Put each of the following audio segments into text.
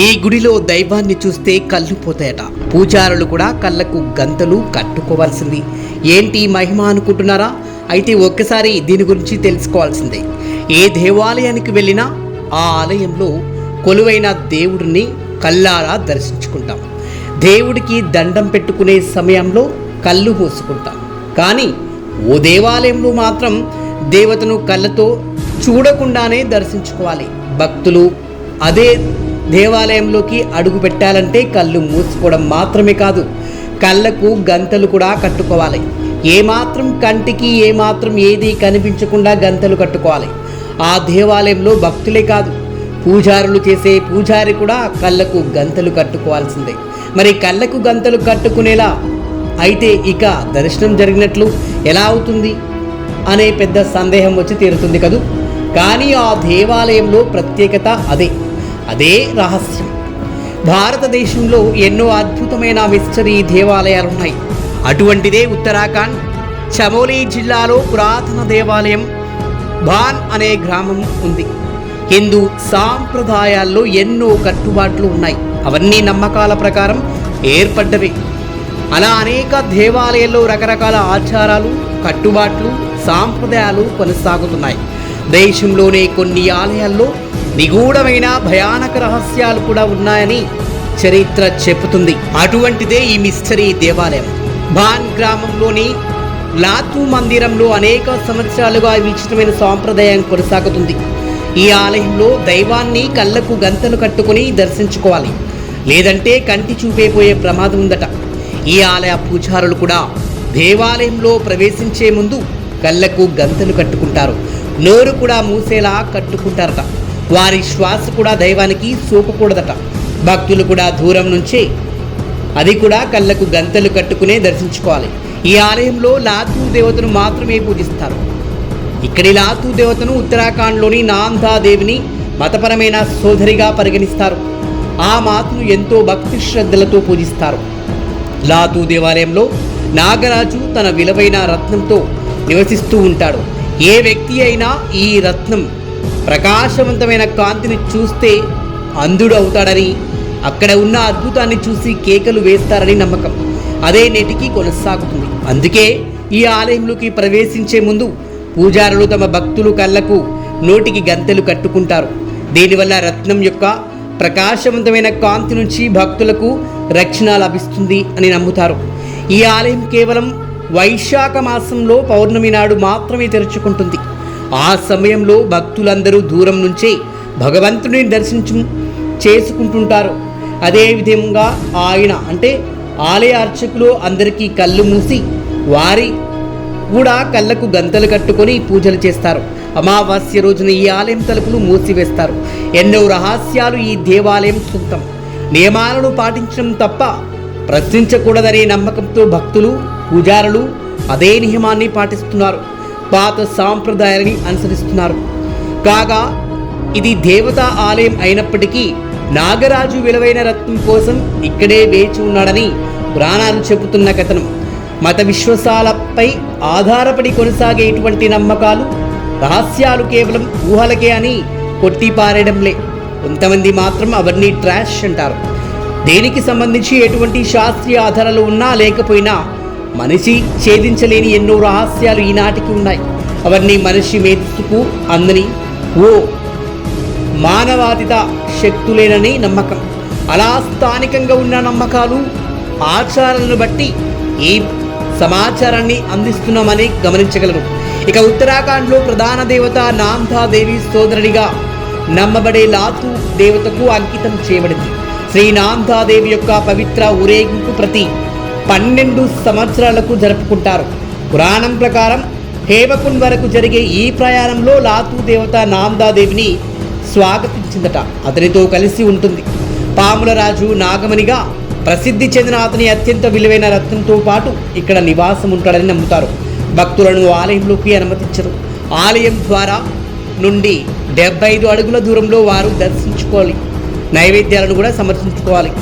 ఈ గుడిలో దైవాన్ని చూస్తే కళ్ళు పోతాయట. పూజారులు కూడా కళ్ళకు గంతలు కట్టుకోవాల్సింది. ఏంటి మహిమ అనుకుంటున్నారా? అయితే ఒక్కసారి దీని గురించి తెలుసుకోవాల్సిందే. ఏ దేవాలయానికి వెళ్ళినా ఆ ఆలయంలో కొలువైన దేవుడిని కళ్ళారా దర్శించుకుంటాం. దేవుడికి దండం పెట్టుకునే సమయంలో కళ్ళు మూసుకుంటాం. కానీ ఓ దేవాలయంలో మాత్రం దేవతను కళ్ళతో చూడకుండానే దర్శించుకోవాలి. భక్తులు అదే దేవాలయంలోకి అడుగు పెట్టాలంటే కళ్ళు మూసుకోవడం మాత్రమే కాదు కళ్ళకు గంతలు కూడా కట్టుకోవాలి. ఏమాత్రం కంటికి ఏమాత్రం ఏది కనిపించకుండా గంతలు కట్టుకోవాలి. ఆ దేవాలయంలో భక్తులే కాదు పూజారులు చేసే పూజారి కూడా కళ్ళకు గంతలు కట్టుకోవాల్సిందే. మరి కళ్ళకు గంతలు కట్టుకునేలా అయితే ఇక దర్శనం జరిగినట్లు ఎలా అవుతుంది అనే పెద్ద సందేహం వచ్చి తీరుతుంది కదూ? కానీ ఆ దేవాలయంలో ప్రత్యేకత అదే. అదే రహస్యం. భారతదేశంలో ఎన్నో అద్భుతమైన మిస్టరీ దేవాలయాలు ఉన్నాయి అటువంటిదే ఉత్తరాఖండ్ చమోలీ జిల్లాలో పురాతన దేవాలయం భాన్ అనే గ్రామం ఉంది. హిందూ సాంప్రదాయాల్లో ఎన్నో కట్టుబాట్లు ఉన్నాయి. అవన్నీ నమ్మకాల ప్రకారం ఏర్పడ్డవి. అలా అనేక దేవాలయాల్లో రకరకాల ఆచారాలు కట్టుబాట్లు సాంప్రదాయాలు కొనసాగుతున్నాయి. దేశంలోనే కొన్ని ఆలయాల్లో నిగూఢమైన భయానక రహస్యాలు కూడా ఉన్నాయని చరిత్ర చెబుతుంది. అటువంటిదే ఈ మిస్టరీ దేవాలయం. భాన్ గ్రామంలోని లాతు మందిరంలో అనేక సంవత్సరాలుగా విచిత్రమైన సాంప్రదాయం కొనసాగుతుంది. ఈ ఆలయంలో దైవాన్ని కళ్ళకు గంతలు కట్టుకుని దర్శించుకోవాలి. లేదంటే కంటి చూపేపోయే ప్రమాదం ఉందట. ఈ ఆలయ పూజారులు కూడా దేవాలయంలో ప్రవేశించే ముందు కళ్ళకు గంతలు కట్టుకుంటారు. నోరు కూడా మూసేలా కట్టుకుంటారట. వారి శ్వాస కూడా దైవానికి సోకకూడదట. భక్తులు కూడా దూరం నుంచే అది కూడా కళ్ళకు గంతలు కట్టుకునే దర్శించుకోవాలి. ఈ ఆలయంలో లాతూ దేవతను మాత్రమే పూజిస్తారు. ఇక్కడి లాతూ దేవతను ఉత్తరాఖండ్లోని నాందాదేవిని మతపరమైన సోదరిగా పరిగణిస్తారు. ఆ మాతను ఎంతో భక్తి శ్రద్ధలతో పూజిస్తారు. లాతూ దేవాలయంలో నాగరాజు తన విలువైన రత్నంతో నివసిస్తూ ఉంటాడు. ఏ వ్యక్తి అయినా ఈ రత్నం ప్రకాశవంతమైన కాంతిని చూస్తే అంధుడు అవుతాడని అక్కడ ఉన్న అద్భుతాన్ని చూసి కేకలు వేస్తారని నమ్మకం. అదే నేటికి కొనసాగుతుంది. అందుకే ఈ ఆలయంలోకి ప్రవేశించే ముందు పూజారులు తమ భక్తులు కళ్ళకు నోటికి గంతెలు కట్టుకుంటారు. దీనివల్ల రత్నం యొక్క ప్రకాశవంతమైన కాంతి నుంచి భక్తులకు రక్షణ లభిస్తుంది అని నమ్ముతారు. ఈ ఆలయం కేవలం వైశాఖ మాసంలో పౌర్ణమి నాడు మాత్రమే తెరుచుకుంటుంది. ఆ సమయంలో భక్తులందరూ దూరం నుంచే భగవంతుని దర్శించు చేసుకుంటుంటారు. అదే విధంగా ఆయన అంటే ఆలయ అర్చకులు అందరికీ కళ్ళు మూసి వారి కూడా కళ్ళకు గంతలు కట్టుకొని పూజలు చేస్తారు. అమావాస్య రోజున ఈ ఆలయం తలుపులు మూసివేస్తారు. ఎన్నో రహస్యాలు ఈ దేవాలయం సొంతం నియమాలను పాటించడం తప్ప ప్రశ్నించకూడదనే నమ్మకంతో భక్తులు పూజారులు అదే నియమాన్ని పాటిస్తున్నారు. పాత సాంప్రదాయాలని అనుసరిస్తున్నారు. కాగా ఇది దేవతా ఆలయం అయినప్పటికీ నాగరాజు విలువైన రత్నం కోసం ఇక్కడే వేచి ఉన్నాడని పురాణాలు చెబుతున్న కథనం. మత విశ్వాసాలపై ఆధారపడి కొనసాగే ఇటువంటి నమ్మకాలు రహస్యాలు కేవలం ఊహలకే అని కొట్టిపారేయడంలే. కొంతమంది మాత్రం అవన్నీ ట్రాష్ అంటారు. దేనికి సంబంధించి ఎటువంటి శాస్త్రీయ ఆధారాలు ఉన్నా లేకపోయినా మనిషి ఛేదించలేని ఎన్నో రహస్యాలు ఈనాటికి ఉన్నాయి. అవన్నీ మనిషి మేధస్సుకు అందని ఓ మానవాధిత శక్తులేనని నమ్మకం. అలా స్థానికంగా ఉన్న నమ్మకాలు ఆచారాలను బట్టి ఈ సమాచారాన్ని అందిస్తున్నామని గమనించగలరు ఇక ఉత్తరాఖండ్లో ప్రధాన దేవత నాంధాదేవి సోదరుడిగా నమ్మబడే లాతు దేవతకు అంకితం చేయబడింది. శ్రీ నాంధాదేవి యొక్క పవిత్ర ఊరేగింపు ప్రతి పన్నెండు సంవత్సరాలకు జరుపుకుంటారు. పురాణం ప్రకారం హేమకుండ్ వరకు జరిగే ఈ ప్రయాణంలో లాతు దేవత నాందాదేవిని స్వాగతించిందట. అతనితో కలిసి ఉంటుంది. పాముల రాజు నాగమణిగా ప్రసిద్ధి చెందిన అతని అత్యంత విలువైన రత్నంతో పాటు ఇక్కడ నివాసం ఉంటాడని నమ్ముతారు. భక్తులను ఆలయంలోకి అనుమతించరు. ఆలయం ద్వారా నుండి డెబ్బై ఐదు అడుగుల దూరంలో వారు దర్శించుకోవాలి. నైవేద్యాలను కూడా సమర్పించుకోవాలి.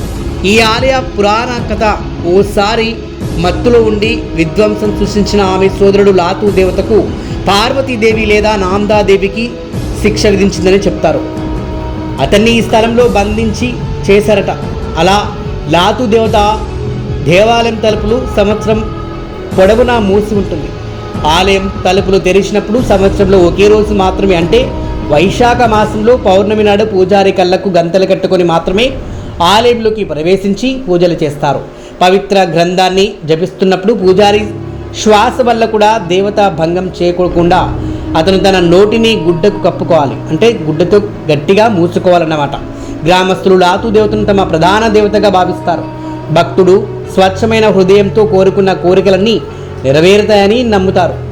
ఈ ఆలయ పురాణ కథ ఓసారి మత్తులో ఉండి విధ్వంసం సృష్టించిన ఆమె సోదరుడు లాతు దేవతకు పార్వతీదేవి లేదా నాందాదేవికి శిక్ష విధించిందని చెప్తారు. అతన్ని ఈ స్థలంలో బంధించి చేశారట. అలా లాతు దేవత దేవాలయం తలుపులు సంవత్సరం పొడవునా మూసి ఉంటుంది. ఆలయం తలుపులు తెరిచినప్పుడు సంవత్సరంలో ఒకే రోజు మాత్రమే అంటే వైశాఖ మాసంలో పౌర్ణమి నాడు పూజారి కళ్ళకు గంతలు కట్టుకొని మాత్రమే ఆలయంలోకి ప్రవేశించి పూజలు చేస్తారు. పవిత్ర గ్రంథాన్ని జపిస్తున్నప్పుడు పూజారి శ్వాస వల్ల కూడా దేవత భంగం చేయకుండా అతను తన నోటిని గుడ్డకు కప్పుకోవాలి. అంటే గుడ్డతో గట్టిగా మూసుకోవాలన్నమాట. గ్రామస్తులు లాతు దేవతను తమ ప్రధాన దేవతగా భావిస్తారు. భక్తుడు స్వచ్ఛమైన హృదయంతో కోరుకున్న కోరికలన్నీ నెరవేరుతాయని నమ్ముతారు.